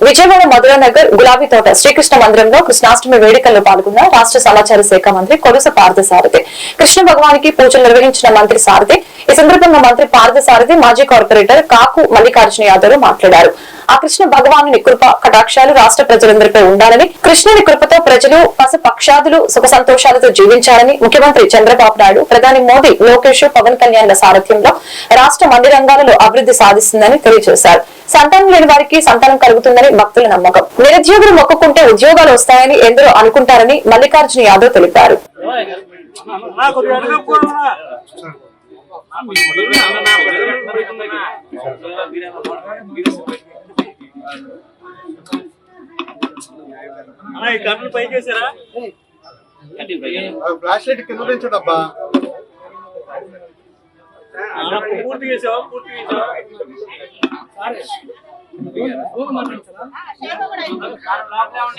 విజయవాడ మధురా నగర్ గులాబీ తోట శ్రీకృష్ణ మందిరంలో కృష్ణాష్టమి వేడుకల్లో పాల్గొన్న రాష్ట్ర సమాచార శాఖ మంత్రి కొలుస పార్థసారథి. కృష్ణ భగవానికి పూజలు నిర్వహించిన మంత్రి సారథి. ఈ సందర్భంగా మంత్రి పార్థసారథి మాజీ కార్పొరేటర్ కాకు మల్లికార్జున యాదవ్ మాట్లాడారు. ఆ కృష్ణ భగవాను కృప కటాక్షాలు రాష్ట్ర ప్రజలందరిపై ఉండాలని కృష్ణుని కృపతో ప్రజలు పశు పక్షాదులు సుఖ సంతోషాలతో జీవించాలని ముఖ్యమంత్రి చంద్రబాబు నాయుడు ప్రధాని మోదీ లోకేష్ పవన్ కళ్యాణ్ ల సారథ్యంలో రాష్ట్రం అన్ని రంగాలలో అభివృద్ధి సాధిస్తుందని తెలియజేశారు. సంతానం లేని వారికి సంతానం కలుగుతుందని భక్తుల నమ్మకం. నిరుద్యోగులు మొక్కుకుంటే ఉద్యోగాలు వస్తాయని ఎందరో అనుకుంటారని మల్లికార్జున యాదవ్ తెలిపారు. ఫ్లాష్ లైట్ కింద పెంచడబ్బా పూర్తి చేసావా? పూర్తి చేసావా? ಲಾಕ್ಡೌನ್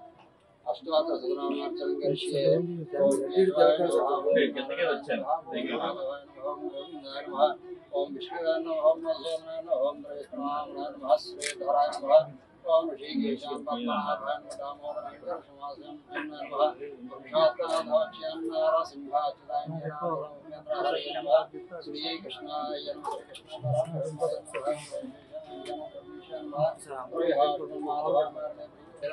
ఓం విష్ణుదాన ఓం నమః ఓం ప్రవిష్ణునామ శ్రీధరాయ నమః ఓం ఋషికేశాం పద్మనాభాన్ దామోదరం సమాసం నమః పురుషోత్తమాధ్యాన్నార సింహాచలాయ నమః హరే నమః శ్రీకృష్ణాయ నమః కెమెరాలు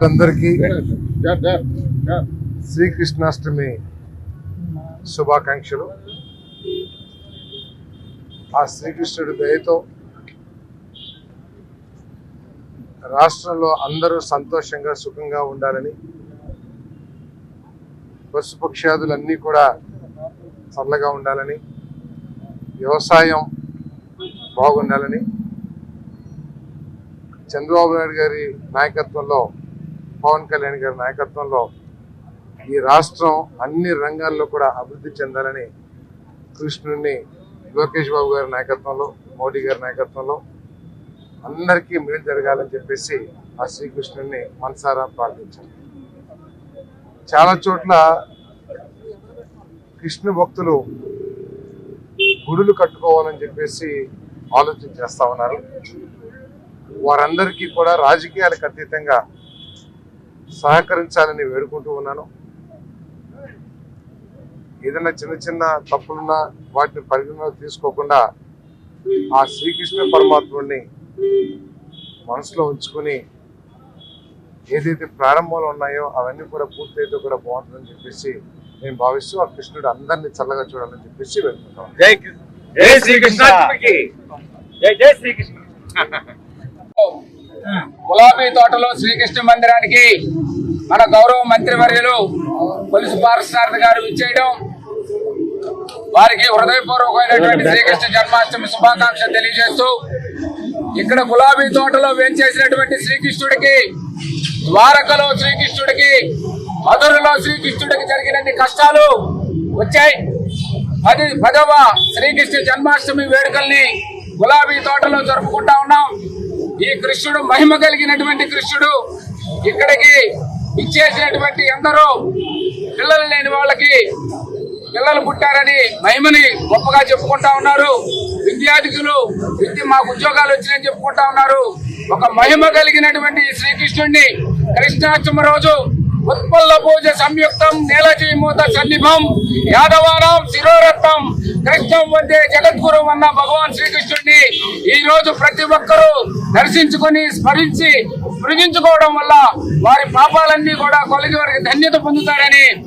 అందరికీ శ్రీకృష్ణాష్టమి శుభాకాంక్షలు ఆ శ్రీకృష్ణుడి దయతో రాష్ట్రంలో అందరూ సంతోషంగా సుఖంగా ఉండాలని పశుపక్ష్యాదులన్నీ కూడా చల్లగా ఉండాలని వ్యవసాయం బాగుండాలని చంద్రబాబు నాయుడు గారి నాయకత్వంలో పవన్ కళ్యాణ్ గారి నాయకత్వంలో ఈ రాష్ట్రం అన్ని రంగాల్లో కూడా అభివృద్ధి చెందాలని కృష్ణుడిని లోకేష్ బాబు గారి నాయకత్వంలో మోడీ గారి నాయకత్వంలో అందరికీ మేలు జరగాలని చెప్పేసి ఆ శ్రీకృష్ణుడిని మనసారా ప్రార్థించాను చాలా చోట్ల కృష్ణ భక్తులు గుడులు కట్టుకోవాలని చెప్పేసి ఆలోచన చేస్తా ఉన్నారు. వారందరికీ కూడా రాజకీయాలకు అతీతంగా సహకరించాలని వేడుకుంటూ ఉన్నాను. ఏదైనా చిన్న చిన్న తప్పులున్నా వాటిని పరిగణలోకి తీసుకోకుండా ఆ శ్రీకృష్ణ పరమాత్ముడిని మనసులో ఉంచుకొని ఏదైతే ప్రారంభంలో ఉన్నాయో అవన్నీ కూడా పూర్తయితే కూడా బాగుంటుందని చెప్పేసి నేను భావిస్తూ ఆ కృష్ణుడు అందరినీ చల్లగా చూడాలని చెప్పేసి వెళ్తున్నాం జై కృష్ణ జై శ్రీకృష్ణ. గులాబీ తోటలో శ్రీకృష్ణ మందిరానికి మన గౌరవ మంత్రివర్యులు పోలీసు పార్సారథి గారు ఇచ్చేయడం వారికి హృదయపూర్వకమైనటువంటి శ్రీకృష్ణ జన్మాష్టమి శుభాకాంక్షలు తెలియజేస్తూ ఇక్కడ గులాబీ తోటలో వేంచేసినటువంటి శ్రీకృష్ణుడికి ద్వారకలో శ్రీకృష్ణుడికి మధురలో శ్రీకృష్ణుడికి జరిగినన్ని కష్టాలు వచ్చాయి. పది పదవ శ్రీకృష్ణ జన్మాష్టమి వేడుకల్ని గులాబీ తోటలో జరుపుకుంటా ఉన్నాం. ఈ కృష్ణుడు మహిమ కలిగినటువంటి కృష్ణుడు ఇక్కడికి ఇచ్చేసినటువంటి ఎందరో పిల్లలు లేని వాళ్ళకి పిల్లలు పుట్టారని మహిమని గొప్పగా చెప్పుకుంటా ఉన్నారు. విద్యార్థికులు విద్య మాకు ఉద్యోగాలు వచ్చినాయని చెప్పుకుంటా ఉన్నారు. ఒక మహిమ కలిగినటువంటి శ్రీకృష్ణుడిని కృష్ణాష్టమి రోజు ఉత్పల్ల పూజ సంయుక్తం నీలజీమూత సన్నిభం యాదవానం శిరోరత్నం కృష్ణం వందే జగద్గురు అన్న భగవాన్ శ్రీకృష్ణుడిని ఈ రోజు ప్రతి ఒక్కరూ దర్శించుకొని స్మరించి స్మరించుకోవడం వల్ల వారి పాపాలన్నీ కూడా కొలిగి వారికి ధన్యత పొందుతారని